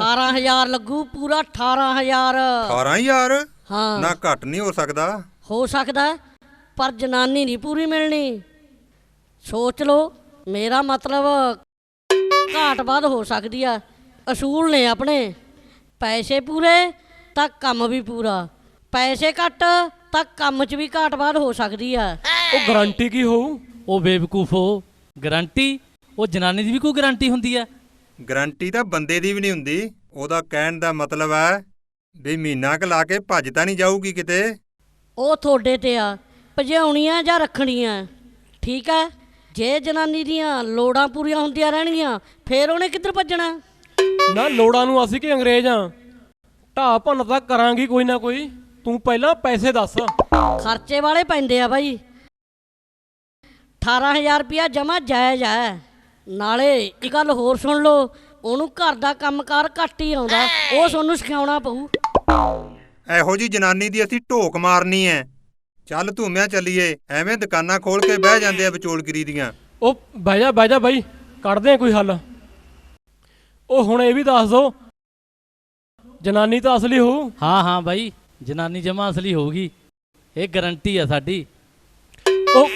18000 ਲੱਗੂ ਪੂਰਾ 18000 18000 ਹਾਂ। ਨਾ ਘੱਟ ਨਹੀਂ ਹੋ ਸਕਦਾ। ਹੋ ਸਕਦਾ ਪਰ ਜਨਾਨੀ ਨਹੀਂ ਪੂਰੀ ਮਿਲਣੀ। ਸੋਚ ਲਓ ਮੇਰਾ ਮਤਲਬ ਘਾਟ ਵੱਧ ਹੋ ਸਕਦੀ ਆ। ਅਸੂਲ ਨੇ ਆਪਣੇ। ਪੈਸੇ ਪੂਰੇ ਤਾਂ ਕੰਮ ਵੀ ਪੂਰਾ। ਪੈਸੇ ਘੱਟ ਤਾਂ ਕੰਮ 'ਚ ਵੀ ਘਾਟ ਵੱਧ ਹੋ ਸਕਦੀ ਆ। ਉਹ ਗਾਰੰਟੀ ਕੀ ਹੋਊ? ਉਹ ਬੇਵਕੂਫੋ ਗਾਰੰਟੀ ਉਹ ਜਨਾਨੀ ਦੀ ਵੀ ਕੋਈ ਗਾਰੰਟੀ ਹੁੰਦੀ ਆ ਗਰੰਟੀ ਤਾਂ ਬੰਦੇ ਦੀ ਵੀ ਨਹੀਂ ਹੁੰਦੀ। ਉਹਦਾ ਕਹਿਣ ਦਾ ਮਤਲਬ ਹੈ ਵੀ ਮਹੀਨਾ ਕੁ ਲਾ ਕੇ ਭੱਜ ਤਾਂ ਨਹੀਂ ਜਾਊਗੀ ਕਿਤੇ। ਉਹ ਤੁਹਾਡੇ ਤੇ ਆ ਭਜਾਉਣੀਆਂ ਜਾਂ ਰੱਖਣੀਆਂ? ਠੀਕ ਹੈ ਜੇ ਜਨਾਨੀ ਦੀਆਂ ਲੋੜਾਂ ਪੂਰੀਆਂ ਹੁੰਦੀਆਂ ਰਹਿਣਗੀਆਂ ਫੇਰ ਉਹਨੇ ਕਿੱਧਰ ਭੱਜਣਾ? ਨਾ ਲੋੜਾਂ ਨੂੰ ਅਸੀਂ ਕਿ ਅੰਗਰੇਜ਼ ਆ? ਢਾਹ ਭੰਨ ਤਾਂ ਕਰਾਂਗੀ ਕੋਈ ਨਾ ਕੋਈ। ਤੂੰ ਪਹਿਲਾਂ ਪੈਸੇ ਦੱਸ। ਖਰਚੇ ਵਾਲੇ ਪੈਂਦੇ ਆ ਬਾਈ। 18000 ਰੁਪਇਆ ਜਮਾ ਜਾਇਜ਼ ਹੈ। ਨਾਲੇ ਇੱਕ ਗੱਲ ਹੋਰ ਸੁਣ ਲਓ ਉਹਨੂੰ ਘਰ ਦਾ ਕੰਮਕਾਰ ਘੱਟ ਹੀ ਆਉਂਦਾ ਉਹ ਤੁਹਾਨੂੰ ਸਿਖਾਉਣਾ ਪਊ। ਇਹੋ ਜੀ ਜਨਾਨੀ ਦੀ ਅਸੀਂ ਢੋਕ ਮਾਰਨੀ ਐ। ਚੱਲ ਧੂਮਿਆਂ ਚੱਲੀਏ ਐਵੇਂ ਦੁਕਾਨਾਂ ਖੋਲ ਕੇ ਬਹਿ ਜਾਂਦੇ ਆ ਵਿਚੋਲਗਿਰੀ ਦੀਆਂ। ਉਹ ਬਹਿ ਜਾ ਬਹਿ ਜਾ ਬਾਈ ਕੱਢਦੇ ਆ ਕੋਈ ਹੱਲ। ਉਹ ਹੁਣ ਇਹ ਵੀ ਦੱਸ ਦੋ ਜਨਾਨੀ ਤਾਂ ਅਸਲੀ ਹੋਊ। ਹਾਂ ਹਾਂ ਬਾਈ ਜਨਾਨੀ ਜਮਾ ਅਸਲੀ ਹੋਊਗੀ। ਇਹ ਗਾਰੰਟੀ ਆ ਸਾਡੀ। ਉਹ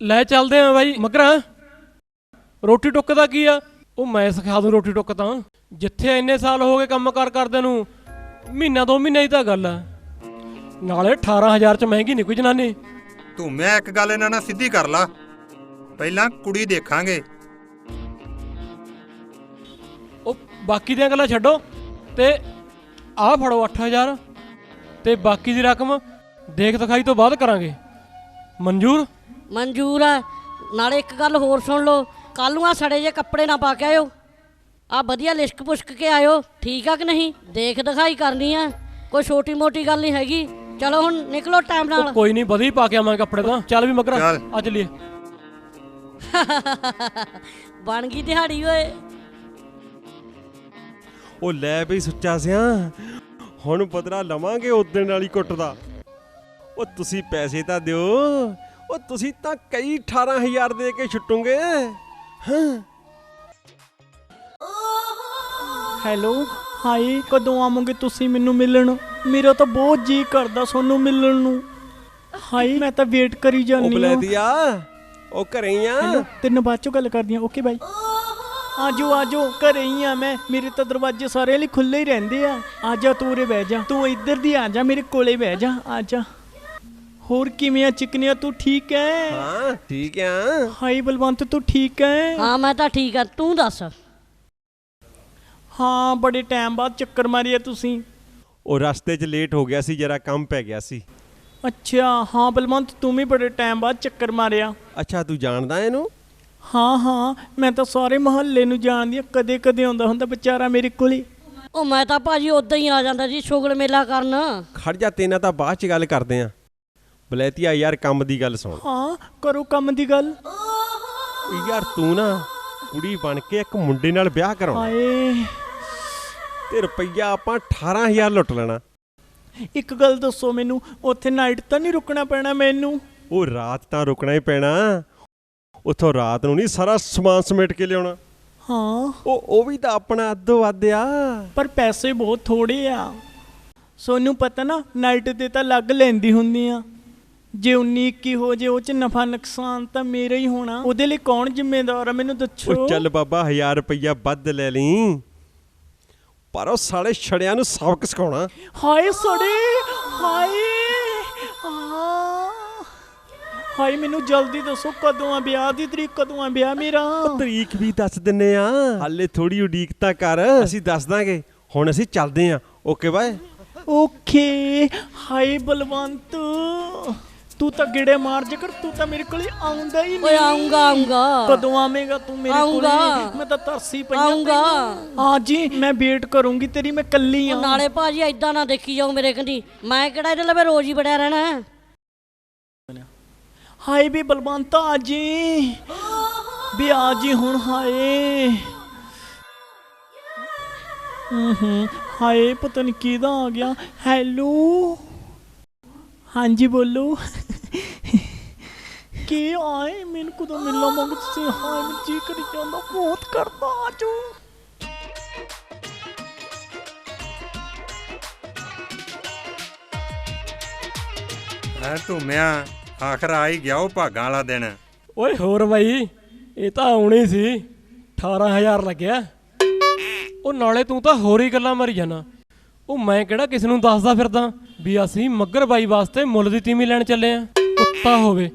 ਲੈ ਚੱਲਦੇ ਆ ਬਾਈ ਮਗਰਾ। ਰੋਟੀ ਟੁੱਕ ਦਾ ਕੀ ਆ? ਉਹ ਮੈਂ ਸਿਖਾ ਦੂੰ ਰੋਟੀ ਟੁੱਕ ਤਾਂ। ਜਿੱਥੇ ਇੰਨੇ ਸਾਲ ਹੋ ਗਏ ਕੰਮ ਕਾਰ ਕਰਦੇ ਨੂੰ ਮਹੀਨਾ ਦੋ ਮਹੀਨੇ ਦੀ ਤਾਂ ਗੱਲ ਆ। ਨਾਲੇ 18000 ਚ ਮਹਿੰਗੀ ਨਹੀਂ ਕੋਈ ਜਨਾਨੀ। ਧੂਮਿਆਂ ਇੱਕ ਗੱਲ ਇਹਨਾਂ ਨਾਲ ਸਿੱਧੀ ਕਰ ਲਾ। ਪਹਿਲਾਂ ਕੁੜੀ ਦੇਖਾਂਗੇ। ਉਹ ਬਾਕੀ ਦੀਆਂ ਗੱਲਾਂ ਛੱਡੋ। ਤੇ ਆਹ ਫੜੋ 8000 ਤੇ ਬਾਕੀ ਦੀ ਰਕਮ ਦੇਖ ਦਿਖਾਈ ਤੋਂ ਬਾਅਦ ਕਰਾਂਗੇ। ਮਨਜ਼ੂਰ? ਮਨਜ਼ੂਰ ਹੈ ਨਾਲੇ ਇੱਕ ਗੱਲ ਹੋਰ ਸੁਣ ਲਓ। ਕੱਲ ਨੂੰ ਆ ਸੜੇ ਜੇ ਕੱਪੜੇ ਨਾ ਪਾ ਕੇ ਆਇਓ। ਆ ਵਧੀਆ ਲਿਸ਼ਕ ਪੁਸ਼ਕ ਕੇ ਆਇਓ। ਠੀਕ ਆ ਕਿ ਨਹੀਂ? ਦੇਖ ਦਿਖਾਈ ਕਰਨੀ ਆ। ਕੋਈ ਛੋਟੀ ਮੋਟੀ ਗੱਲ ਨਹੀਂ ਹੈਗੀ। ਚਲੋ ਹੁਣ ਨਿਕਲੋ ਟਾਈਮ ਨਾਲ। ਕੋਈ ਨਹੀਂ ਵਧੀ ਪਾ ਕੇ ਆਵਾਂਗੇ ਕੱਪੜੇ ਤਾਂ। ਚੱਲ ਵੀ ਮਗਰਾ ਚੱਲ। ਆ ਚੱਲੀਏ ਬਣ ਗਈ ਦਿਹਾੜੀ ਓਏ। ਉਹ ਲੈ ਬਈ ਸੁੱਚਾ ਸਿਆ। ਹੁਣ ਬਦਲਾ ਲਵਾਂਗੇ ਉਦਣ ਵਾਲੀ ਕੁੱਟ ਦਾ। ਉਹ ਤੁਸੀਂ ਪੈਸੇ ਤਾਂ ਦਿਓ। ਉਹ ਤੁਸੀਂ ਤਾਂ ਕਈ 18000 ਦੇ ਕੇ ਛੁੱਟੋਗੇ। ਹੈਲੋ ਹਾਈ ਕਦੋਂ ਆਵੋਗੇ ਤੁਸੀਂ ਮੈਨੂੰ ਮਿਲਣ? ਮੇਰਾ ਤਾਂ ਬਹੁਤ ਜੀ ਕਰਦਾ ਤੁਹਾਨੂੰ ਮਿਲਣ ਨੂੰ। ਹਾਈ ਮੈਂ ਤਾਂ ਵੇਟ ਕਰੀ ਉਹ ਜਾਂਦੀ ਹਾਂ ਬਲੈਦੀਆ ਉਹ ਘਰੇ ਹੀ ਆ। ਤੈਨੂੰ ਬਾਅਦ ਚੋਂ ਗੱਲ ਕਰਦੀ ਹਾਂ। ਓਕੇ ਬਾਈ ਆਜੋ ਆਜੋ ਘਰੇ ਹੀ ਆ ਮੈਂ। ਮੇਰੇ ਤਾਂ ਦਰਵਾਜ਼ੇ ਸਾਰੇ ਲਈ ਖੁੱਲੇ ਹੀ ਰਹਿੰਦੇ ਆ। ਆਜਾ ਤੂੰ ਉਰੇ ਬਹਿ ਜਾ। ਤੂੰ ਇੱਧਰ ਦੀ ਆ ਜਾ ਮੇਰੇ ਕੋਲੇ ਬਹਿ ਜਾ। ਆਜਾ ਹੋਰ ਕਿਵੇਂ ਆ ਚਿਕਨਿਆ ਤੂੰ ਠੀਕ ਹੈ ਹਾਂ ਠੀਕ ਆ। ਹਾਈ ਬਲਵੰਤ ਤੂੰ ਠੀਕ ਹੈ ਹਾਂ ਮੈਂ ਤਾਂ ਠੀਕ ਆ ਤੂੰ ਦੱਸ? ਹਾਂ ਬੜੇ ਟਾਈਮ ਬਾਅਦ ਚੱਕਰ ਮਾਰਿਆ ਤੁਸੀਂ। ਉਹ ਰਸਤੇ 'ਚ ਲੇਟ ਹੋ ਗਿਆ ਸੀ ਜਰਾ ਕੰਮ ਪੈ ਗਿਆ ਸੀ। ਅੱਛਾ ਹਾਂ ਬਲਵੰਤ ਤੂੰ ਵੀ ਬੜੇ ਟਾਈਮ ਬਾਅਦ ਚੱਕਰ ਮਾਰਿਆ। ਅੱਛਾ ਤੂੰ ਜਾਣਦਾ ਇਹਨੂੰ? ਹਾਂ ਹਾਂ ਮੈਂ ਤਾਂ ਸਾਰੇ ਮਹੱਲੇ ਨੂੰ ਜਾਣਦੀ ਆ ਕਦੇ ਕਦੇ ਆਉਂਦਾ ਹੁੰਦਾ ਵਿਚਾਰਾ ਮੇਰੇ ਕੋਲੇ। ਉਹ ਮੈਂ ਤਾਂ ਭਾਜੀ ਉਦਾਂ ਹੀ ਆ ਜਾਂਦਾ ਜੀ ਸ਼ੁਗਲ ਮੇਲਾ ਕਰਨ। ਖੜ ਜਾ ਤੇਨਾਂ ਤਾਂ ਬਾਅਦ 'ਚ ਗੱਲ ਕਰਦੇ ਆ। ਬਲੈਤੀਆ ਯਾਰ ਕੰਮ ਦੀ ਗੱਲ ਸੁਣ। ਹਾਂ ਕਰੋ ਕੰਮ ਦੀ ਗੱਲ। ਯਾਰ ਤੂੰ ਨਾ ਕੁੜੀ ਬਣ ਕੇ ਇੱਕ ਮੁੰਡੇ ਨਾਲ ਵਿਆਹ ਕਰਾਉਣਾ। ਹਾਏ। ਤੇ ਰੁਪਈਆ ਆਪਾਂ 18000 ਲੁੱਟ ਲੈਣਾ। ਇੱਕ ਗੱਲ ਦੱਸੋ ਮੈਨੂੰ ਉੱਥੇ ਨਾਈਟ ਤਾਂ ਨਹੀਂ ਰੁਕਣਾ ਪੈਣਾ ਮੈਨੂੰ? ਉਹ ਰਾਤ ਤਾਂ ਰੁਕਣਾ ਹੀ ਪੈਣਾ। ਉੱਥੋਂ ਰਾਤ ਨੂੰ ਨਹੀਂ ਸਾਰਾ ਸਮਾਨ ਸਮੇਟ ਕੇ ਲਿਆਉਣਾ। ਹਾਂ। ਉਹ ਉਹ ਵੀ ਤਾਂ ਆਪਣਾ ਅੱਧੋ ਅੱਧ ਆ। ਪਰ ਪੈਸੇ ਬਹੁਤ ਥੋੜੇ ਆ। ਸੋਨੂੰ ਪਤਾ ਨਾ ਨਾਈਟ ਤੇ ਤਾਂ ਲੱਗ ਲੈਂਦੀ ਹੁੰਦੀ ਆ। ਜੇ 19 21 ਹੋ ਜੇ ਉਹ ਚ ਨਫਾ ਨੁਕਸਾਨ ਤਾਂ ਮੇਰਾ ਹੀ ਹੋਣਾ। ਉਹਦੇ ਲਈ ਕੌਣ ਜ਼ਿੰਮੇਦਾਰ ਆ? ਮੈਨੂੰ ਦੱਸੋ। ਉਹ ਚੱਲ ਬਾਬਾ 1000 ਰੁਪਈਆ ਵੱਧ ਲੈ ਲਈ। ਪਰ ਉਹ ਸਾਲੇ ਛੜਿਆਂ ਨੂੰ ਸਬਕ ਸਿਖਾਉਣਾ। ਹਾਏ ਸੜੇ ਹਾਏ ਹਾਏ ਮੈਨੂੰ ਜਲਦੀ ਦੱਸੋ ਕਦੋਂ ਆ ਵਿਆਹ ਦੀ ਤਰੀਕ ਕਦੋਂ ਆ ਵਿਆਹ ਮੇਰਾ? ਤਰੀਕ ਵੀ ਦੱਸ ਦਿੰਨੇ ਆ। ਹਾਲੇ ਥੋੜੀ ਉਡੀਕ ਤਾਂ ਕਰ ਅਸੀਂ ਦੱਸ ਦਾਂਗੇ। ਹੁਣ ਅਸੀਂ ਚੱਲਦੇ ਆ। Okay bye. ਓਕੇ ਹਾਏ ਬਲਵੰਤ। ਤੂੰ ਤਾਂ ਗਿੜੇ ਮਾਰ ਜੇਕਰ ਤੂੰ ਤਾਂ ਮੇਰੇ ਕੋਲੇ ਆਉਂਦਾ ਹੀ ਓਏ ਨਹੀਂ। ਆਉਂਗਾ ਆਉਂਗਾ ਕਦੋਂ ਆਵੇਂਗਾ ਤੂੰ ਮੇਰੇ ਕੋਲੇ। ਮੈਂ ਤਾਂ ਤਰਸੀ ਪਈ ਆਊਂਗਾ। ਹਾਂ ਜੀ ਮੈਂ ਵੇਟ ਕਰੂੰਗੀ ਤੇਰੀ ਮੈਂ ਕੱਲੀ ਆ। ਨਾਲੇ ਭਾਜੀ ਐਦਾਂ ਨਾ ਦੇਖੀ ਜਾਓ ਮੇਰੇ ਕੰਨੀ। ਮੈਂ ਕਿਹੜਾ ਇਹਦੇ ਲਵੇ ਰੋਜ਼ ਹੀ ਬੜਿਆ ਰਹਿਣਾ। ਹਾਏ ਵੀ ਬਲਵੰਤ ਆ ਜੀ। ਵੀ ਆ ਜੀ ਹੁਣ ਹਾਏ। ਹੂੰ ਹਾਏ ਪਤਾ ਨਹੀਂ ਕਿਹਦਾ ਆ ਗਿਆ। ਹੈਲੋ? ਹਾਂਜੀ ਬੋਲੋ। ਕੀ ਆਏ? ਮੈਨੂੰ ਕਦੋਂ ਮਿਲਣਾ ਮੰਗ ਤੁਸੀਂ ਹਾਏ ਮੈਂ ਜੀ ਕਰੀ ਜਾਂਦਾ ਬਹੁਤ ਕਰਦਾ ਆਜੋ ਐ ਧੂਮਿਆ ਆਖਰ ਆ ਹੀ ਗਿਆ ਉਹ ਭਾਗਾਂ ਵਾਲਾ ਦਿਨ। ਓਏ ਹੋਰ ਬਾਈ ਇਹ ਤਾਂ ਆਉਣੀ ਸੀ। 18000 ਲੱਗਿਆ। ਉਹ ਨਾਲੇ ਤੂੰ ਤਾਂ ਹੋਰ ਹੀ ਗੱਲਾਂ ਮਾਰੀ ਜਾਣਾ। ਉਹ ਮੈਂ ਕਿਹੜਾ ਕਿਸ ਨੂੰ ਦੱਸਦਾ ਫਿਰਦਾ? ਵੀ ਅਸੀਂ ਮੱਗਰ ਬਾਈ ਵਾਸਤੇ ਮੁੱਲ ਦੀ ਤੀਮੀ ਲੈਣ ਚੱਲੇ ਆ। ਕੁੱਤਾ ਹੋਵੇ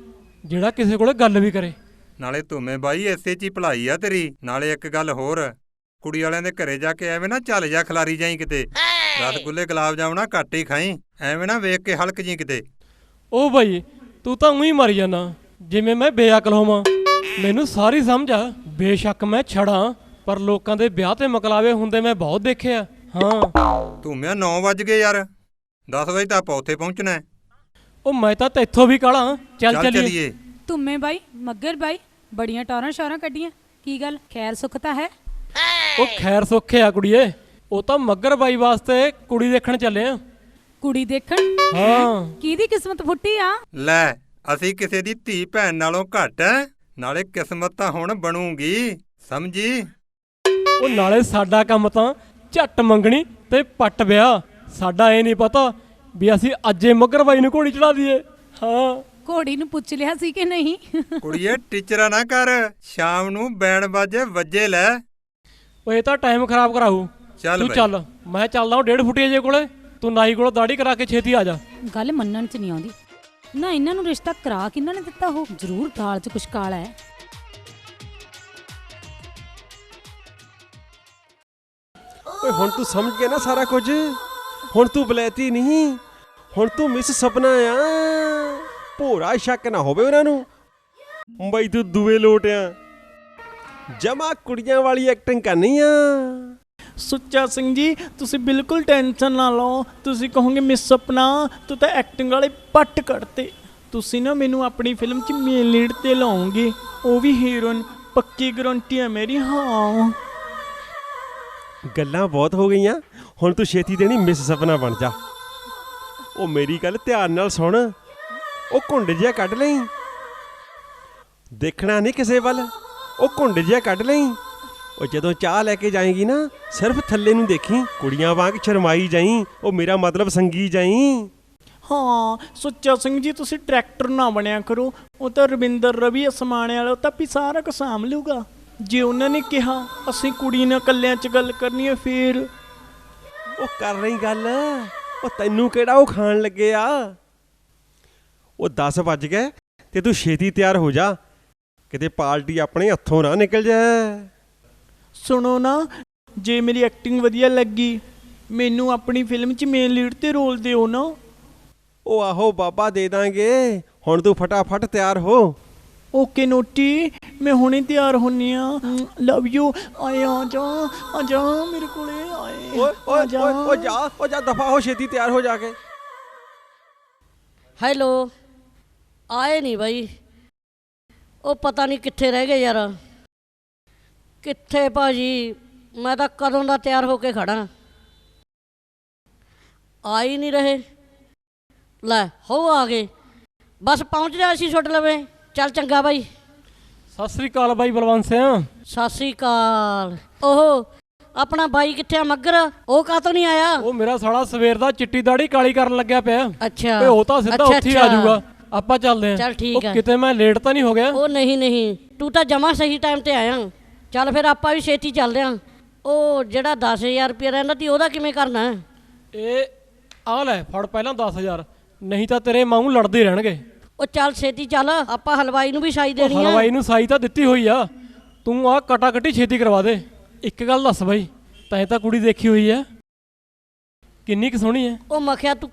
ਜਿਹੜਾ ਕਿਸੇ ਕੋਲੇ ਗੱਲ ਵੀ ਕਰੇ। ਨਾਲੇ ਧੂਮੇ ਬਾਈ ਐਸੇ ਚ ਹੀ ਭਲਾਈ ਆ ਤੇਰੀ। ਨਾਲੇ ਇੱਕ ਗੱਲ ਹੋਰ ਕੁੜੀ ਵਾਲਿਆਂ ਦੇ ਘਰੇ ਜਾ ਕੇ ਐਵੇਂ ਨਾ ਚੱਲ ਜਾ ਖਲਾਰੀ ਜਾਈ ਕਿਤੇ। ਰਸਗੁੱਲੇ ਗੁਲਾਬ ਜਾਮਣਾ ਘੱਟ ਹੀ ਖਾਈ ਐਵੇਂ ਨਾ ਵੇਖ ਕੇ ਹਲਕ ਜੀ ਕਿਤੇ। ਉਹ ਬਾਈ ਤੂੰ ਤਾਂ ਉਹੀ ਮਰ ਜਾਣਾ ਜਿਵੇਂ ਮੈਂ ਬੇਅਕਲ ਹੋਵਾਂ। ਮੈਨੂੰ ਸਾਰੀ ਸਮਝ ਆ ਬੇਸ਼ੱਕ ਮੈਂ ਛੜਾਂ ਪਰ ਲੋਕਾਂ ਦੇ ਵਿਆਹ ਤੇ ਮਕਲਾਵੇ ਹੁੰਦੇ ਮੈਂ ਬਹੁਤ ਦੇਖਿਆ ਹਾਂ। ਧੂਮਿਆ 9 ਵੱਜ ਗਏ ਯਾਰ। 10 ਵਜੇ ਤਾਂ ਆਪਾਂ ਉੱਥੇ ਪਹੁੰਚਣਾ ਹੈ। ਉਹ ਮੈਂ ਤਾਂ ਤੈਥੋਂ ਵੀ ਕਾਲਾ ਚੱਲ ਚੱਲ ਚੱਲੀਏ। ਚੱਲੀਏ। ਧੁੰਮੇ ਬਾਈ ਮੱਗਰ ਬਾਈ ਬੜੀਆਂ ਟੌਰਾਂ ਸ਼ੌਰਾਂ ਕੱਢੀਆਂ। ਕੀ ਗੱਲ ਖੈਰ ਸੁੱਖ ਤਾਂ ਹੈ? ਉਹ ਖੈਰ ਸੁੱਖੇ ਆ ਕੁੜੀਏ। ਉਹ ਤਾਂ ਮੱਗਰ ਬਾਈ ਵਾਸਤੇ ਕੁੜੀ ਦੇਖਣ ਚੱਲੇ ਆ। ਕੁੜੀ ਦੇਖਣ? ਹਾਂ। ਕਿਹਦੀ ਕਿਸਮਤ ਫੁੱਟੀ ਆ? ਲੈ ਅਸੀਂ ਕਿਸੇ ਦੀ ਧੀ ਭੈਣ ਨਾਲੋਂ ਘੱਟ ਐ। ਨਾਲੇ ਕਿਸਮਤ ਤਾਂ ਹੁਣ ਬਣੂਗੀ। ਸਮਝੀ? ਉਹ ਨਾਲੇ ਸਾਡਾ ਕੰਮ ਤਾਂ ਝੱਟ ਮੰਗਣੀ ਤੇ ਪੱਟ ਵਿਆਹ। ਸਾਡਾ ਇਹ ਨਹੀਂ ਪਤਾ ਵੀ ਅਸੀਂ ਅੱਜੇ ਮੱਗਰ ਬਾਈ ਨੂੰ ਘੋੜੀ ਚੜਾ ਦਈਏ। ਹਾਂ। ਘੋੜੀ ਨੂੰ ਪੁੱਛ ਲਿਆ ਸੀ ਕਿ ਨਹੀਂ? ਕੁੜੀਏ ਟੀਚਰਾਂ ਨਾ ਕਰ। ਸ਼ਾਮ ਨੂੰ ਬੈਣ ਬਾਜੇ ਵੱਜੇ ਲੈ। ਉਹ ਇਹ ਤਾਂ ਟਾਈਮ ਖਰਾਬ ਕਰਾਊ। ਚੱਲ ਤੂੰ ਬਾਈ। ਚੱਲ। ਮੈਂ ਚੱਲਦਾ ਹਾਂ ਡੇਢ ਫੁੱਟੀਏ ਜੇ ਕੋਲੇ। ਤੂੰ ਨਾਈ ਕੋਲੋਂ ਦਾੜੀ ਕਰਾ ਕੇ ਛੇਤੀ ਆ ਜਾ। ਗੱਲ ਮੰਨਣ ਚ ਨਹੀਂ ਆਉਂਦੀ। ਨਾ ਇਹਨਾਂ ਨੂੰ ਰਿਸ਼ਤਾ ਕਰਾ ਕਿਹਨਾਂ ਨੇ ਦਿੱਤਾ ਹੋ ਜ਼ਰੂਰ ਦਾਲ ਚ ਕੁਛ ਕਾਲਾ ਹੈ। ਓਏ, ਹੁਣ ਤੂੰ ਸਮਝ ਗਿਆ ਨਾ ਸਾਰਾ ਕੁਝ? ਹੁਣ ਤੂੰ ਬਲੈਤੀ ਨਹੀਂ, ਹੁਣ ਤੂੰ ਮਿਸ ਸਪਨਾ ਆ। ਭੋਰਾ ਸ਼ੱਕ ਨਾ ਹੋਵੇ ਉਹਨਾਂ ਨੂੰ। ਬਈ ਤੂੰ ਦੂਏ ਲੋਟਿਆ ਜਮਾ ਕੁੜੀਆਂ ਵਾਲੀ ਐਕਟਿੰਗ ਕਰਨੀ ਆ। ਸੁੱਚਾ ਸਿੰਘ ਜੀ, ਤੁਸੀਂ ਬਿਲਕੁਲ ਟੈਨਸ਼ਨ ਨਾ ਲਓ। ਤੁਸੀਂ ਕਹੋਗੇ ਮਿਸ ਸਪਨਾ, ਤੂੰ ਤਾਂ ਐਕਟਿੰਗ ਵਾਲੇ ਪੱਟ ਕੱਢਤੇ। ਤੁਸੀਂ ਨਾ ਮੈਨੂੰ ਆਪਣੀ ਫਿਲਮ 'ਚ ਮੇਨ ਲੀਡ ਤੇ ਲਾਉਂਗੇ ਉਹ ਵੀ ਹੀਰੋਇਨ ਪੱਕੀ ਗਰੰਟੀ ਹੈ ਮੇਰੀ, ਹਾਂ। ਗੱਲਾਂ ਬਹੁਤ ਹੋ ਗਈਆਂ। ਹੁਣ ਤੂੰ ਛੇਤੀ ਦੇਣੀ ਮਿਸ ਸਪਨਾ ਬਣ ਜਾ। ਉਹ ਮੇਰੀ ਗੱਲ ਧਿਆਨ ਨਾਲ ਸੁਣ। ਉਹ ਘੁੰਡ ਜਿਹਾ ਕੱਢ ਲਈ। ਦੇਖਣਾ ਨਹੀਂ ਕਿਸੇ ਵੱਲ। ਉਹ ਘੁੰਡ ਜਿਹਾ ਕੱਢ ਲਈ। ਉਹ ਜਦੋਂ ਚਾਹ ਲੈ ਕੇ ਜਾਏਗੀ ਨਾ, ਸਿਰਫ ਥੱਲੇ ਨੂੰ ਦੇਖੀ। ਕੁੜੀਆਂ ਵਾਂਗ ਸ਼ਰਮਾਈ ਜਾਈ। ਉਹ ਮੇਰਾ ਮਤਲਬ ਸੰਗੀ ਜਾਈ। ਹਾਂ, ਸੁੱਚਾ ਸਿੰਘ ਜੀ, ਤੁਸੀਂ ਟਰੈਕਟਰ ਨਾ ਬਣਿਆ ਕਰੋ। ਉਹ ਤਾਂ ਰਵਿੰਦਰ ਰਵੀ ਅਸਮਾਨੇ ਵਾਲਾ, ਉਹ ਤਾਂ ਵੀ ਸਾਰਾ ਕੁਝ ਸਾਂਭ ਲੂਗਾ ਜੇ ਉਹਨਾਂ ਨੇ ਕਿਹਾ ਅਸੀਂ ਕੁੜੀ ਨਾਲ ਕੱਲਿਆਂ 'ਚ ਗੱਲ ਕਰਨੀ ਹੈ ਫੇਰ ਉਹ ਕਰ ਰਹੀ ਗੱਲ। ਉਹ ਤੈਨੂੰ ਕਿਹੜਾ ਉਹ ਖਾਣ ਲੱਗੇ ਆ? ਉਹ 10 ਵੱਜ ਗਏ ਤੇ ਤੂੰ ਛੇਤੀ ਤਿਆਰ ਹੋ ਜਾ। ਕਿਤੇ ਪਾਰਟੀ ਆਪਣੇ ਹੱਥੋਂ ਨਾ ਨਿਕਲ ਜਾਏ। ਸੁਣੋ ਨਾ ਜੇ ਮੇਰੀ ਐਕਟਿੰਗ ਵਧੀਆ ਲੱਗੀ ਮੈਨੂੰ ਆਪਣੀ ਫਿਲਮ 'ਚ ਮੇਨ ਲੀਡ ਤੇ ਰੋਲ ਦਿਓ ਨਾ। ਉਹ ਆਹੋ ਬਾਬਾ ਦੇ ਦਾਂਗੇ। ਹੁਣ ਤੂੰ ਫਟਾਫਟ ਤਿਆਰ ਹੋ। ਓਕੇ ਨੋਟੀ ਮੈਂ ਹੁਣੇ ਤਿਆਰ ਹੁੰਨੀ ਆ। Love you. ਆਏ ਆ ਜਾ ਆ ਜਾ ਮੇਰੇ ਕੋਲੇ ਆਏ ਓਏ ਓਏ ਓਏ ਓ ਜਾ ਓ ਜਾ ਦਫਾ ਹੋ ਛੇਤੀ ਤਿਆਰ ਹੋ ਜਾ ਕੇ। ਹੈਲੋ। ਆਏ ਨਹੀਂ ਬਾਈ। ਉਹ ਪਤਾ ਨਹੀਂ ਕਿੱਥੇ ਰਹਿ ਗਏ ਯਾਰ। ਕਿੱਥੇ ਭਾਜੀ? ਮੈਂ ਤਾਂ ਕਦੋਂ ਦਾ ਤਿਆਰ ਹੋ ਕੇ ਖੜਾ। ਆ ਹੀ ਨਹੀਂ ਰਹੇ। ਲੈ ਹੋ ਆ ਗਏ। ਬਸ ਪਹੁੰਚ ਜਾ ਅਸੀਂ ਛੁੱਟ ਲਵੇ। ਚੱਲ ਚੰਗਾ ਬਾਈ। ਸਤਿ ਸ੍ਰੀ ਅਕਾਲ ਬਾਈ ਬਲਵੰਤ ਸਿੰਘ। ਸਤਿ ਸ੍ਰੀ ਅਕਾਲ। ਓਹੋ ਆਪਣਾ ਬਾਈ ਕਿੱਥੇ ਆ ਮੱਗਰ? ਉਹ ਕਾਤੋਂ ਨਹੀਂ ਆਇਆ? ਉਹ ਮੇਰਾ ਸਾਲਾ ਸਵੇਰ ਦਾ ਚਿੱਟੀ ਦਾੜੀ ਕਾਲੀ ਕਰਨ ਲੱਗਿਆ ਪਿਆ। ਅੱਛਾ। ਓਏ ਉਹ ਤਾਂ ਸਿੱਧਾ ਉੱਥੇ ਆ। ਜਾਊਗਾ ਆਪਾਂ ਚੱਲਦੇ ਆਂ ਚੱਲ ਠੀਕ ਉਹ ਆ। ਕਿਤੇ ਮੈਂ ਲੇਟ ਤਾਂ ਨਹੀਂ ਹੋ ਗਿਆ। ਉਹ ਨਹੀਂ ਨਹੀਂ। ਤੂੰ ਤਾਂ ਜਮਾ ਸਹੀ ਟਾਈਮ ਤੇ ਆਇਆ। ਚੱਲ ਫਿਰ ਆਪਾਂ ਵੀ ਛੇਤੀ ਚੱਲਦੇ ਆਂ ਉਹ ਜਿਹੜਾ 10000 ਰੁਪਏ ਰਹਿੰਦਾ ਤੀ ਉਹਦਾ ਕਿਵੇਂ ਕਰਨਾ? ਹੈ? ਇਹ ਆ ਲੈ ਫੜ ਪਹਿਲਾਂ 10000 ਨਹੀਂ ਤਾਂ ਤੇਰੇ ਮਾਂ ਲੜਦੇ ਰਹਿਣਗੇ। ਉਹ ਚੱਲ ਛੇਤੀ ਚੱਲ ਆਪਾਂ ਹਲਵਾਈ ਨੂੰ ਵੀ ਸਾਈ ਦੇਣੀ ਆ। ਹਲਵਾਈ ਨੂੰ ਸਾਈ ਤਾਂ ਦਿੱਤੀ ਹੋਈ ਆ। ਤੂੰ ਆ ਕਟਾ ਕਟੀ ਛੇਤੀ ਕਰਵਾ ਦੇ। ਇੱਕ ਗੱਲ ਦੱਸ ਬਾਈ ਤੈਂ ਤਾਂ ਕੁੜੀ ਦੇਖੀ ਹੋਈ ਆ। ਕਿੰਨੀ ਕੁ ਸੋਹਣੀ ਐ ਉਹ ਮਖਿਆ ਤੂੰ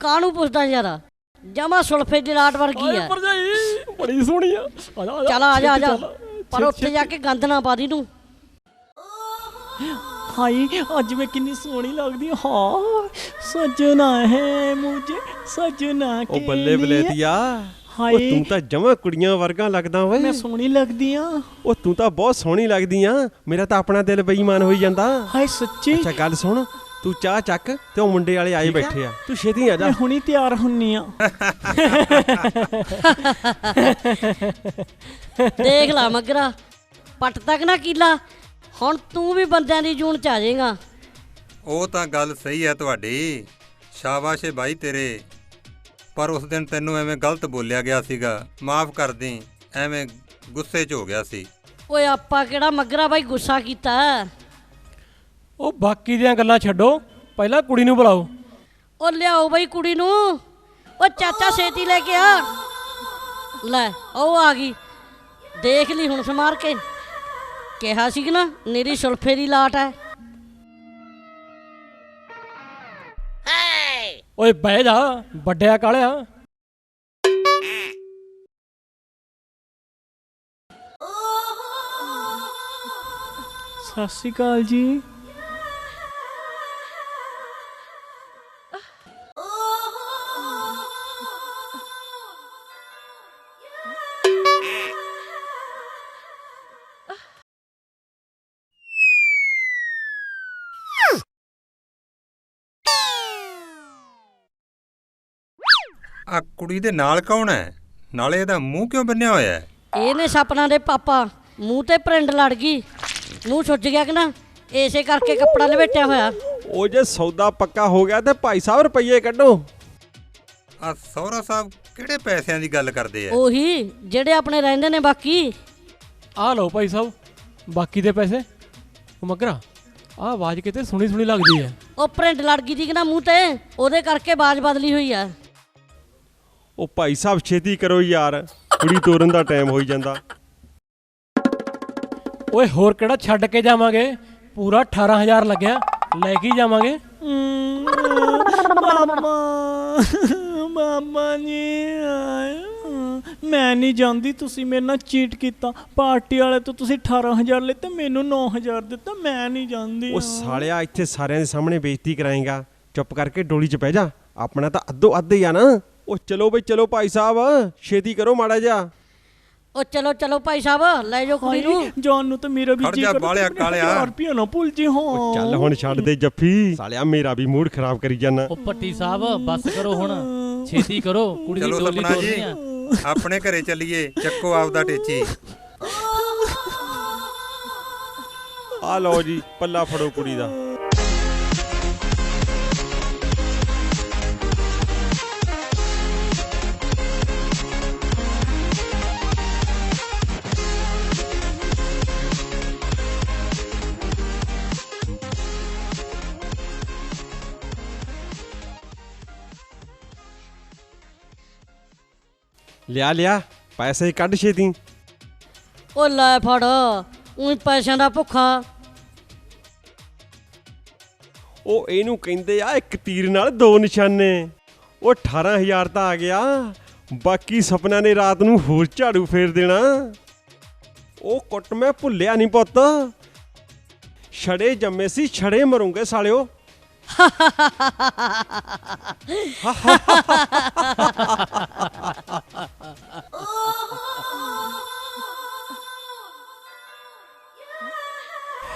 ਕਾਹਨੂੰ ਪੁੱਛਦਾ ਯਾਰ? ਜਮਾ ਸੁਲਫੇ ਦੀ ਲਾਟ ਵਰਗੀ ਆ। ਭਰਜਾਈ ਬੜੀ ਸੋਹਣੀ ਆ। ਆ ਜਾ ਚੱਲ ਆ ਜਾ ਆ ਜਾ। ਪਰ ਉੱਥੇ ਜਾ ਕੇ ਗੰਦ ਨਾ ਪਾ ਦੀ ਤੂੰ। ਹਾਈ ਅੱਜ ਮੈਂ ਕਿੰਨੀ ਸੋਹਣੀ ਲੱਗਦੀ ਹਾਂ। ਸਜਣਾ ਹੈ ਮੁਝੇ ਸਜਣਾ ਉਹ ਕੇ ਬੱਲੇ ਲਿਏ। ਬਲੇਤੀਆ ਹਾਏ। ਉਹ ਤੂੰ ਤਾਂ ਜਮਾ ਕੁੜੀਆਂ ਵਰਗਾ ਲੱਗਦਾ ਓਏ। ਮੈਂ ਸੋਹਣੀ ਲੱਗਦੀ ਆ ਉਹ ਤੂੰ ਤਾਂ ਬਹੁਤ ਸੋਹਣੀ ਲੱਗਦੀ ਆ। ਮੇਰਾ ਤਾਂ ਆਪਣਾ ਦਿਲ ਬੇਈਮਾਨ ਹੋਈ ਜਾਂਦਾ। ਹਾਏ ਸੱਚੀ। ਅੱਛਾ ਗੱਲ ਸੁਣ ਤੂੰ ਚਾਹ ਚੱਕ ਤੇ ਉਹ ਮੁੰਡੇ ਵਾਲੇ ਆਏ ਬੈਠੇ ਆ। ਤੂੰ ਛੇਤੀ ਆ ਜਾ। ਮੈਂ ਹੁਣੀ ਤਿਆਰ ਹੁੰਨੀ ਆ। ਦੇਖ ਲਾ ਮਗਰਾ ਪੱਟ ਤੱਕ ਨਾ ਕੀਲਾ। ਹੁਣ ਤੂੰ ਵੀ ਬੰਦਿਆਂ ਦੀ ਜੂਨ ਚ ਆ ਜਾਏਗਾ। ਉਹ ਤਾਂ ਗੱਲ ਸਹੀ ਹੈ ਤੁਹਾਡੀ ਸ਼ਾਬਾਸ਼ ਏ ਭਾਈ ਤੇਰੇ। ਪਰ ਉਸ ਦਿਨ ਤੈਨੂੰ ਐਵੇਂ ਗਲਤ ਬੋਲਿਆ ਗਿਆ ਸੀਗਾ ਮਾਫ ਕਰ ਦੇ ਐਵੇਂ ਗੁੱਸੇ 'ਚ ਹੋ ਗਿਆ ਸੀ। ਓਏ ਆਪਾਂ ਕਿਹੜਾ ਮਗਰਾ ਬਾਈ ਗੁੱਸਾ ਕੀਤਾ? ਉਹ ਬਾਕੀ ਦੀਆਂ ਗੱਲਾਂ ਛੱਡੋ ਪਹਿਲਾਂ ਕੁੜੀ ਨੂੰ ਬੁਲਾਓ। ਉਹ ਲਿਆਓ ਬਈ ਕੁੜੀ ਨੂੰ। ਓ ਚਾਚਾ ਛੇਤੀ ਲੈ ਕੇ ਆ। ਲੈ ਉਹ ਆ ਗਈ। ਦੇਖ ਲਈ ਹੁਣ ਸਮਾਰ ਕੇ। ਕਿਹਾ ਸੀ ਕਿ ਨਾ ਨੀਰੀ ਸੁਲਫੇ ਦੀ ਲਾਟ ਹੈ। ਓਏ ਬਹਿ ਜਾ ਵੱਡਿਆ ਕਾਲਿਆ। ਸਤਿ ਸ਼੍ਰੀ ਅਕਾਲ ਜੀ। ਆ ਕੁੜੀ ਦੇ ਨਾਲ ਕੌਣ ਹੈ? ਨਾਲੇ ਇਹਦਾ ਮੂੰਹ ਕਿਉਂ ਬੰਨਿਆ ਹੋਇਆ ਹੈ? ਇਹਨੇ ਸਪਨਾ ਦੇ ਪਾਪਾ। ਮੂੰਹ ਤੇ ਪ੍ਰਿੰਡ ਲੜ ਗਈ। ਮੂੰਹ ਸੁੱਜ ਗਿਆ ਕਿ ਨਾ? ਏਸੇ ਕਰਕੇ ਕੱਪੜਾ ਲਵੇਟਿਆ ਹੋਇਆ। ਉਹ ਜੇ ਸੌਦਾ ਪੱਕਾ ਹੋ ਗਿਆ ਤੇ ਭਾਈ ਸਾਹਿਬ ਰੁਪਈਏ ਕੱਢੋ। ਆ ਸਹੁਰਾ ਸਾਹਿਬ ਕਿਹੜੇ ਪੈਸਿਆਂ ਦੀ ਗੱਲ ਕਰਦੇ ਆ? ਉਹੀ ਜਿਹੜੇ ਆਪਣੇ ਰਹਿੰਦੇ ਨੇ ਬਾਕੀ। ਆਹ ਲਓ ਭਾਈ ਸਾਹਿਬ ਬਾਕੀ ਦੇ ਪੈਸੇ। ਉਹ ਮਗਰਾ ਆਹ ਆਵਾਜ਼ ਕਿਤੇ ਸੁਣੀ ਸੁਣੀ ਲੱਗਦੀ ਹੈ। ਉਹ ਪ੍ਰਿੰਡ ਲੜ ਗਈ ਸੀ ਕਿ ਨਾ ਮੂੰਹ ਤੇ? ਉਹਦੇ ਕਰਕੇ ਬਾਜ ਬਦਲੀ ਹੋਈ ਆ। ਉਹ ਭਾਈ ਸਾਹਿਬ ਛੇਤੀ ਕਰੋ ਯਾਰ ਕੁੜੀ ਤੋਰਨ ਦਾ ਟਾਈਮ ਹੋਈ ਜਾਂਦਾ। ਓਏ ਹੋਰ ਕਿਹੜਾ ਛੱਡ ਕੇ ਜਾਵਾਂਗੇ? ਪੂਰਾ 18000 ਲੱਗਿਆ ਲੈ ਕੇ ਹੀ ਜਾਵਾਂਗੇ। ਮਾਮਾ ਮਾਮਾ ਜੀ ਆਏ। ਮੈਂ ਨਹੀਂ ਜਾਂਦੀ ਤੁਸੀਂ ਮੇਰੇ ਨਾਲ ਚੀਟ ਕੀਤਾ। ਪਾਰਟੀ ਵਾਲੇ ਤੋਂ ਤੁਸੀਂ 18000 ਲਿੱਤੇ ਮੈਨੂੰ 9000 ਦਿੱਤਾ ਮੈਂ ਨਹੀਂ ਜਾਂਦੀ। ਉਹ ਸਾਲਿਆ ਇੱਥੇ ਸਾਰਿਆਂ ਦੇ ਸਾਹਮਣੇ ਬੇਇੱਜ਼ਤੀ ਕਰਾਏਗਾ। ਚੁੱਪ ਕਰਕੇ ਡੋਲੀ 'ਚ ਬਹਿ ਜਾ। ਆਪਣਾ ਤਾਂ ਅੱਧੋ ਅੱਧ ਹੀ ਆ ਨਾ। ਉਹ ਚਲੋ ਬਈ ਚਲੋ ਭਾਈ ਸਾਹਿਬ ਛੇਤੀ ਕਰੋ ਮਾੜਾ ਜਿਹਾ। ਉਹ ਚਲੋ ਚਲੋ ਭਾਈ ਸਾਹਿਬ ਲੈ ਜਾਓ ਕੁੜੀ ਨੂੰ। ਜਾਨ ਨੂੰ ਤਾਂ ਮੇਰਾ ਵੀ ਖੜ ਜੀ ਜਾ ਬਾਲਿਆ ਕਾਲਿਆ। ਰੁਪਈਆ ਨਾ ਭੁੱਲ ਜੀ ਹਾਂ। ਉਹ ਚੱਲ ਹੁਣ ਛੱਡ ਦੇ ਜੱਫੀ। ਸਾਲਿਆ ਮੇਰਾ ਵੀ ਮੂਡ ਖਰਾਬ ਕਰੀ ਜਾਣਾ ਉਹ ਪੱਟੀ ਸਾਹਿਬ ਬੱਸ ਕਰੋ ਹੁਣ। ਛੇਤੀ ਕਰੋ ਕੁੜੀ ਦੀ ਚਲੋ ਡੋਲੀ ਸਪਨਾ ਜੀ ਤੋਰਨੀ ਆ। ਆਪਣੇ ਘਰੇ ਚੱਲੀਏ ਚੱਕੋ ਆਪਦਾ ਟੇਚੀ। ਆ ਲਓ ਜੀ ਪੱਲਾ ਫੜੋ ਕੁੜੀ ਦਾ। ਲਿਆ ਲਿਆ ਪੈਸੇ ਕੱਢ ਛੇਤੀ। ਉਹ ਲੈ ਫੜ ਉਹੀ ਪੈਸਿਆਂ ਦਾ ਭੁੱਖਾ। ਉਹ ਇਹਨੂੰ ਕਹਿੰਦੇ ਆ ਇੱਕ ਤੀਰ ਨਾਲ ਦੋ ਨਿਸ਼ਾਨੇ। ਉਹ 18000 ਤਾਂ ਆ ਗਿਆ ਬਾਕੀ ਸੁਪਨਿਆਂ ਨੇ ਰਾਤ ਨੂੰ ਹੋਰ ਝਾੜੂ ਫੇਰ ਦੇਣਾ। ਉਹ ਕੁੱਟ ਮੈਂ ਭੁੱਲਿਆ ਨਹੀਂ ਪੁੱਤ। ਛੜੇ ਜੰਮੇ ਸੀ ਛੜੇ ਮਰੂੰਗੇ ਸਾਲਿਓ।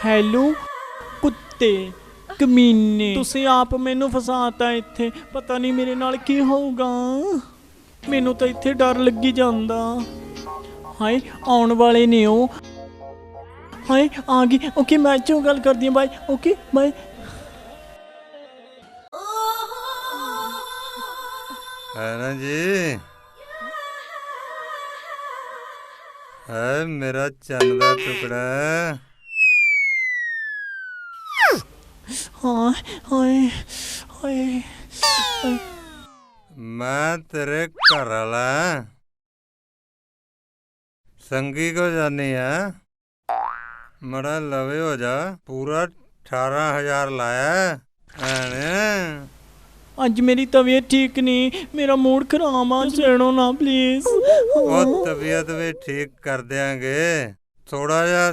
ਹੈਲੋ ਕੁੱਤੇ ਕਮੀਨੇ। ਤੁਸੀਂ ਆਪ ਮੈਨੂੰ ਫਸਾਤਾ ਇੱਥੇ ਪਤਾ ਨਹੀਂ ਮੇਰੇ ਨਾਲ ਕੀ ਹੋਊਗਾ। ਮੈਨੂੰ ਤਾਂ ਇੱਥੇ ਡਰ ਲੱਗੀ ਜਾਂਦਾ। ਹਾਏ ਆਉਣ ਵਾਲੇ ਨੇ ਉਹ। ਹਾਏ ਆ ਗਈ। ਓਕੇ ਮੈਂ ਚੋਂ ਗੱਲ ਕਰਦੀ ਹਾਂ ਬਾਈ ਓਕੇ ਬਾਈ ਹੈ ਨਾ ਜੀ? ਹੈ ਮੇਰਾ ਚੰਨ ਦਾ ਟੁਕੜਾ ਹਾਏ ਹਾਏ। ਮੈਂ ਤੇਰੇ ਘਰ ਵਾਲਾ ਸੰਗੀ ਕੋ ਜਾਨੀ ਆ। ਮੜਾ ਲਵੇ ਹੋ ਜਾ। ਪੂਰਾ 18000 ਲਾਇਆ ਐਣੇ ਅੱਜ ਮੇਰੀ ਤਬੀਅਤ ਠੀਕ ਨਹੀਂ ਮੇਰਾ ਮੂਡ ਖਰਾਬ ਆ। ਛੇੜੋ ਨਾ ਪਲੀਜ਼ ਉਹ ਤਬੀਅਤ ਵੀ ਠੀਕ ਕਰ ਦਿਆਂਗੇ। ਥੋੜਾ ਜਿਹਾ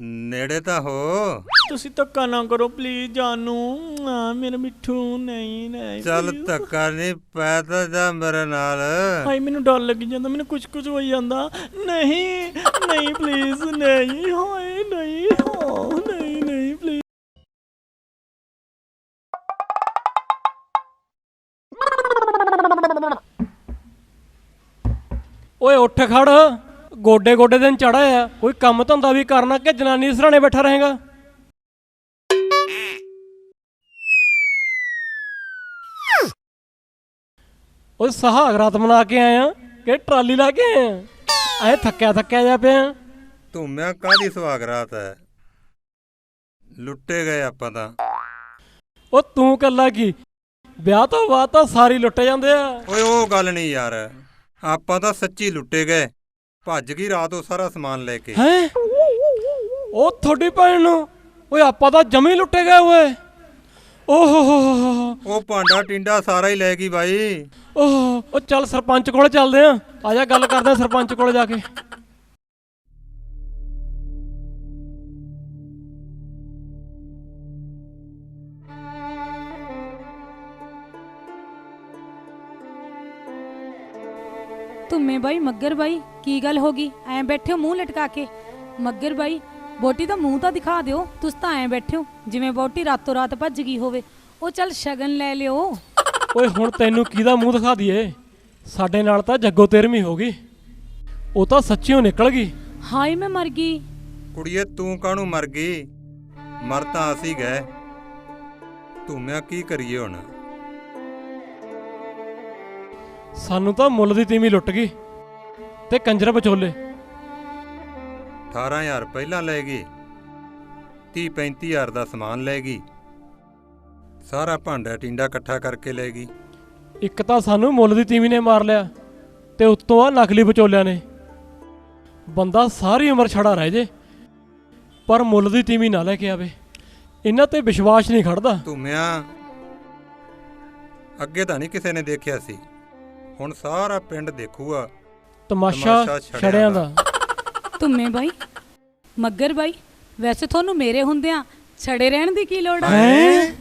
ਨੇੜੇ ਤਾਂ ਹੋ। ਤੁਸੀਂ ਧੱਕਾ ਨਾ ਕਰੋ ਪਲੀਜ਼ ਜਾਨੂ। ਆ ਮੇਰਾ ਮਿੱਠੂ ਨਹੀਂ ਨਹੀਂ ਚੱਲ ਧੱਕਾ ਨਹੀਂ ਪੈ ਤਾਂ ਜਾ ਮੇਰੇ ਨਾਲ। ਹਾਏ ਮੈਨੂੰ ਡਰ ਲੱਗ ਜਾਂਦਾ ਮੈਨੂੰ ਕੁਝ ਕੁਝ ਹੋਈ ਜਾਂਦਾ। ਨਹੀਂ ਨਹੀਂ ਪਲੀਜ਼ ਨਹੀਂ ਹਾਏ ਨਹੀਂ ਹੋ ਨਹੀਂ ਨਹੀਂ ਪਲੀਜ਼ ਓਏ ਉੱਠ ਖੜ। ਗੋਡੇ ਗੋਡੇ ਦਿਨ ਚੜਾਇਆ ਕੋਈ ਕੰਮ ਧੰਦਾ ਵੀ ਕਰਨਾ ਕਿ ਜਨਾਨੀ ਸਰਾਣੇ ਬੈਠਾ ਰਹੇਗਾ? ਓਏ ਸਹਾਗਰਾਤ ਮਨਾ ਕੇ ਆਇਆ ਕਿ ਟਰਾਲੀ ਲਾ ਕੇ ਆਇਆ ਐ ਥੱਕਿਆ ਥੱਕਿਆ ਜਾ ਪਿਆ। ਧੂਮਿਆਂ ਕਾਹਦੀ ਸੁਹਾਗ ਰਾਤ ਹੈ ਲੁੱਟੇ ਗਏ ਆਪਾਂ ਤਾਂ। ਉਹ ਤੂੰ ਕੱਲਾ ਕੀ? ਵਿਆਹ ਤੋਂ ਬਾਅਦ ਤਾਂ ਸਾਰੀ ਲੁੱਟ ਜਾਂਦੇ ਆ। ਓਏ ਉਹ ਗੱਲ ਨਹੀਂ ਯਾਰ। ਆਪਾਂ ਤਾਂ ਸੱਚੀ ਲੁੱਟੇ ਗਏ। ਭੱਜ ਗਈ ਰਾਤ ਉਹ ਸਾਰਾ ਸਮਾਨ ਲੈ ਕੇ। ਹੈ? ਉਹ ਤੁਹਾਡੀ ਭੈਣ? ਨੂੰ ਓਏ ਆਪਾਂ ਤਾਂ ਜਮੀ ਲੁੱਟੇ ਗਏ ਓਏ ਓਹ ਹੋ ਹੋ ਹੋ ਉਹ ਭਾਂਡਾ ਟਿੰਡਾ ਸਾਰਾ ਹੀ ਲੈ ਗਈ ਬਾਈ। ਓਹ ਉਹ ਚੱਲ ਸਰਪੰਚ ਕੋਲ ਚੱਲਦੇ ਆ। ਆ ਜਾ ਗੱਲ ਕਰਦੇ ਆ ਸਰਪੰਚ ਕੋਲ ਜਾ ਕੇ। ਧੁੰਮੇ ਬਾਈ? ਮੱਗਰ ਬਾਈ ਕੀ ਗੱਲ ਹੋ ਗਈ? ਐਂ ਬੈਠੇ ਹੋ ਮੂੰਹ ਲਟਕਾ ਕੇ। ਮੱਗਰ ਬਾਈ ਬੋਟੀ ਦਾ ਮੂੰਹ ਤਾਂ ਦਿਖਾ ਦਿਓ। ਤੁਸੀਂ ਤਾਂ ਐਂ ਬੈਠੇ ਹੋ ਜਿਵੇਂ ਬੋਟੀ ਰਾਤੋਂ ਰਾਤ ਭੱਜ ਗਈ ਹੋਵੇ। ਉਹ ਚੱਲ ਸ਼ਗਨ ਲੈ ਲਿਓ। ਓਏ ਹੁਣ ਤੈਨੂੰ ਕਿਹਦਾ ਮੂੰਹ ਦਿਖਾ ਦਈਏ? ਸਾਡੇ ਨਾਲ ਤਾਂ ਜੱਗੋ ਤੇਰਵੀਂ ਹੋ ਗਈ। ਉਹ ਤਾਂ ਸੱਚੀਓ ਨਿਕਲ ਗਈ। ਹਾਏ ਮੈਂ ਮਰ ਗਈ। ਕੁੜੀਏ ਤੂੰ ਕਾਹਨੂੰ ਮਰ ਗਈ? ਮਰ ਤਾਂ ਅਸੀਂ ਗਏ। ਧੂਮਿਆਂ ਕੀ ਕਰੀਏ ਹੁਣ? ਸਾਨੂੰ ਤਾਂ ਮੁੱਲ ਦੀ ਤੀਵੀਂ ਲੁੱਟ ਗਈ। ਤੇ ਕੰਜਰ ਵਿਚੋਲੇ। 18000 ਪਹਿਲਾਂ ਲੈ ਗਈ 30 35000 ਦਾ ਸਮਾਨ ਲੈ ਗਈ। ਸਾਰਾ ਭਾਂਡਾ ਟਿੰਡਾ ਇਕੱਠਾ ਕਰਕੇ ਲੈ ਗਈ। ਇੱਕ ਤਾਂ ਸਾਨੂੰ ਮੁੱਲ ਦੀ ਤੀਵੀਂ ਨੇ ਮਾਰ ਲਿਆ ਤੇ ਉੱਤੋਂ ਆ ਨਕਲੀ ਵਿਚੋਲਿਆਂ ਨੇ। ਬੰਦਾ ਸਾਰੀ ਉਮਰ ਛੜਾ ਰਹਿ ਜੇ ਪਰ ਮੁੱਲ ਦੀ ਤੀਵੀਂ ਨਾ ਲੈ ਕੇ ਆਵੇ। ਇਹਨਾਂ ਤੇ ਵਿਸ਼ਵਾਸ ਨਹੀਂ ਖੜਦਾ। ਧੂਮਿਆਂ ਅੱਗੇ ਤਾਂ ਨਹੀਂ ਕਿਸੇ ਨੇ ਦੇਖਿਆ ਸੀ। ਹੁਣ ਸਾਰਾ ਪਿੰਡ ਦੇਖੂਗਾ। ਤਮਾਸ਼ਾ ਛੜਿਆਂ ਦਾ। ਧੁੰਮੇ ਬਾਈ ਮੱਗਰ ਬਾਈ ਵੈਸੇ ਤੁਹਾਨੂੰ ਮੇਰੇ ਹੁੰਦਿਆਂ ਛੜੇ ਰਹਿਣ ਦੀ ਕੀ ਲੋੜ ਹੈ?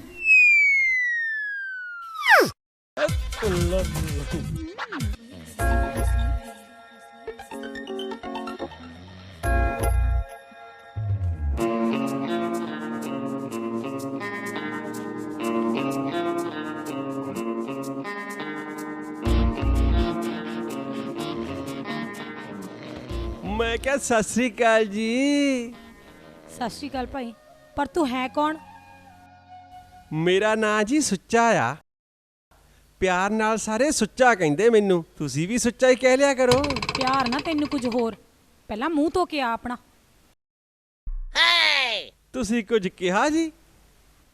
ਸਤਿ ਸ੍ਰੀ ਅਕਾਲ ਜੀ। ਸਤਿ ਸ਼੍ਰੀ ਅਕਾਲ ਭਾਈ। ਪਰ ਤੂੰ ਹੈ ਕੌਣ? ਮੇਰਾ ਨਾਂ ਜੀ ਸੁੱਚਾ ਆ। ਪਿਆਰ ਨਾਲ ਸਾਰੇ ਸੁੱਚਾ ਕਹਿੰਦੇ ਮੈਨੂੰ। ਤੁਸੀਂ ਵੀ ਸੁੱਚਾ ਹੀ ਕਹਿ ਲਿਆ ਕਰੋ। ਪਿਆਰ ਨਾ ਤੈਨੂੰ ਕੁਝ ਹੋਰ। ਪਹਿਲਾਂ ਮੂੰਹ ਧੋ ਕੇ ਆ ਆਪਣਾ। ਤੁਸੀਂ ਕੁਝ ਕਿਹਾ ਜੀ?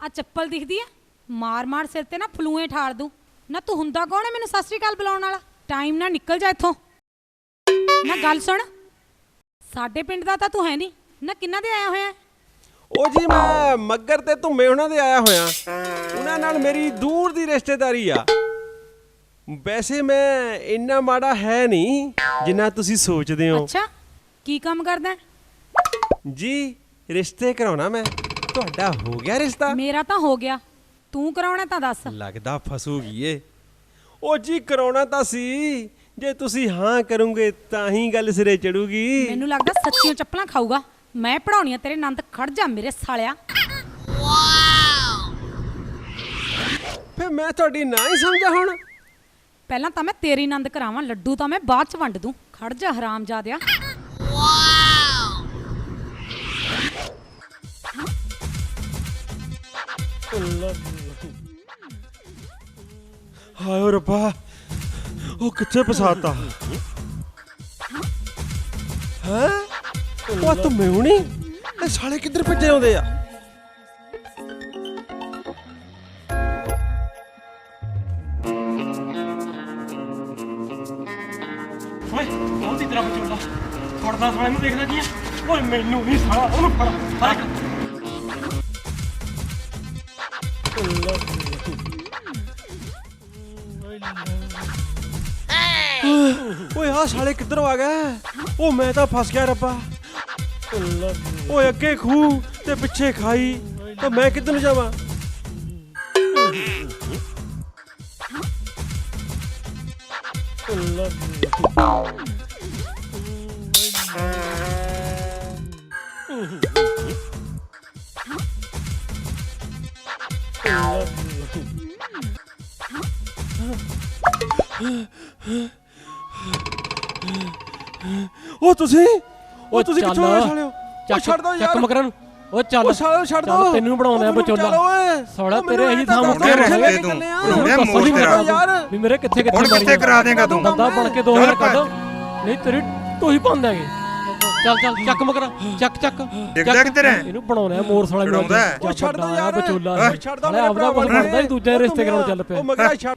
ਆ ਚੱਪਲ ਦਿਖਦੀ ਆ? ਮਾਰ ਮਾਰ ਸਿਰ ਤੇ ਨਾ ਫਲੂਏ ਠਾੜ ਦੂੰ। ਨਾ ਤੂੰ ਹੁੰਦਾ ਕੌਣ ਹੈ ਮੈਨੂੰ ਸਤਿ ਸ਼੍ਰੀ ਅਕਾਲ ਬੁਲਾਉਣ ਵਾਲਾ? ਟਾਈਮ ਨਾਲ ਨਿਕਲ ਜਾ ਇੱਥੋਂ। ਨਾ ਗੱਲ ਸੁਣ। ਸਾਡੇ ਪਿੰਡ ਦਾ ਤਾਂ ਤੂੰ ਹੈ ਨਹੀਂ। ਨਾ ਕਿੰਨਾ ਦੇ ਆਇਆ ਹੋਇਆ ਹੈ? ਉਹ ਜੀ ਮੈਂ ਮੱਗਰ ਤੇ ਧੁੰਮੇ ਉਹਨਾਂ ਦੇ ਆਇਆ ਹੋਇਆ। ਉਹਨਾਂ ਨਾਲ ਮੇਰੀ ਦੂਰ ਦੀ ਰਿਸ਼ਤੇਦਾਰੀ ਆ। ਵੈਸੇ ਮੈਂ ਇੰਨਾ ਮਾੜਾ ਹੈ ਨਹੀਂ ਜਿੰਨਾ ਤੁਸੀਂ ਸੋਚਦੇ ਹੋ। ਅੱਛਾ ਕੀ ਕੰਮ ਕਰਦਾ ਹੈ? ਜੀ ਰਿਸ਼ਤੇ ਕਰਾਉਣਾ ਮੈਂ। ਤੁਹਾਡਾ ਹੋ ਗਿਆ ਰਿਸ਼ਤਾ। ਮੇਰਾ ਤਾਂ ਹੋ ਗਿਆ। ਤੂੰ ਕਰਾਉਣਾ ਤਾਂ ਦੱਸ। ਲੱਗਦਾ ਫਸੂਗੀ ਏ। ਉਹ ਜੀ ਕਰਾਉਣਾ ਤਾਂ ਸੀ। ਜੇ ਤੁਸੀਂ ਹਾਂ ਕਰੋਗੇ ਤਾਂ ਹੀ ਗੱਲ ਸਿਰੇ ਚੜੂਗੀ। ਮੈਨੂੰ ਲੱਗਦਾ ਸੱਚੀਆਂ ਚੱਪਲਾਂ ਖਾਊਗਾ। ਮੈਂ ਪੜਾਉਣੀਆਂ ਤੇਰੇ ਨੰਦ ਖੜ ਜਾ ਮੇਰੇ ਸਾਲਿਆ। ਫੇ ਮੈਂ ਤੁਹਾਡੀ ਨਾ ਹੀ ਸਮਝਾ ਹੁਣ। ਪਹਿਲਾਂ ਤਾਂ ਮੈਂ ਤੇਰੀ ਨੰਦ ਕਰਾਵਾਂ ਲੱਡੂ ਤਾਂ ਮੈਂ ਬਾਅਦ ਚ ਵੰਡ ਦੂੰ। ਖੜ ਜਾ ਹਰਾਮ ਜਾਦਿਆ ਹਾਏ ਓ ਰੱਬਾ। ਉਹ ਕਿੱਥੇ ਫਸਾਤਾ? ਹੈ? ਉਹ ਤੂੰ ਮਿਉਣੀ ਇਹ ਸਾਲੇ ਕਿੱਧਰ ਭੱਜੇ ਆਉਂਦੇ ਆ? ਓਏ ਉਹਦੀ ਤਰ੍ਹਾਂ ਵਿਚੋਲਾ ਫੜਦਾ ਸਾਲੇ ਨੂੰ ਦੇਖਦਾ ਕੀ ਆ? ਓਏ, ਮੈਨੂੰ ਨਹੀਂ ਸਾਲਾ, ਉਹਨੂੰ ਫੜ। ਫੜ ਸਾਲੇ ਕਿੱਧਰੋਂ ਆ ਗਏ ਉਹ ਮੈਂ ਤਾਂ ਫਸ ਗਿਆ ਰੱਬਾ। ਓਏ ਅੱਗੇ ਖੂ ਤੇ ਪਿੱਛੇ ਖਾਈ ਤੇ ਮੈਂ ਕਿੱਧਰ ਨੂੰ ਜਾਵਾਂ? Oh, ਉਹ ਤੁਸੀਂ? ਉਹ ਤੁਸੀਂ। ਕਿੱਥੋਂ ਆਏ ਸਾਲਿਓ? ਉਹ ਚੱਕ ਛੱਡ ਦੋ ਚੱਕ ਯਾਰ। ਮਗਰਾਂ ਨੂੰ। ਉਹ ਚੱਲ। ਉਹ ਸਾਲਿਓ ਛੱਡ ਦੋ। ਤੈਨੂੰ ਬਣਾਉਂਦੇ ਆ ਵਿਚੋਲਾ। ਸਾਲਾ ਤੇਰੇ ਇਹੀ ਥਾਂ ਮੁੱਕੇ ਰਹਿ ਤੂੰ। ਮੈਂ ਮੋੜ ਤੇਰਾ। ਯਾਰ। ਵੀ ਮੇਰੇ ਕਿੱਥੇ ਕਿੱਥੇ ਹੁਣ ਕਿੱਥੇ। ਕਰਾ ਦੇਂਗਾ ਤੂੰ? ਬੰਦਾ ਬਣ ਕੇ ਦੋ ਚੱਲ ਹਜ਼ਾਰ ਭੱਜ। ਕੱਢ। ਨਹੀਂ ਤੇਰੀ ਤੂੰ ਹੀ ਪਾਉਂਦਾਗੇ ਚੱਲ ਚੱਲ ਚੱਕ ਮਗਰਾ। ਚੱਕ ਚੱਕ। ਚੱਕ। ਕਿੱਧਰ ਹੈ? ਇਹਨੂੰ ਬਣਾਉਣਾ ਮੋਰ ਸਾਲੇ ਨੂੰ ਛੱਡ ਦੋ ਯਾਰ। ਉਹ ਛੱਡ ਦੋ ਆਪਦਾ ਕੁਝ ਬਣਦਾ ਹੀ ਦੂਜੇ ਰਿਸ਼ਤੇ ਕਰਾਉਣ ਚੱਲ ਪਿਆ। ਉਹ ਮਗਰਾ ਛੱਡ।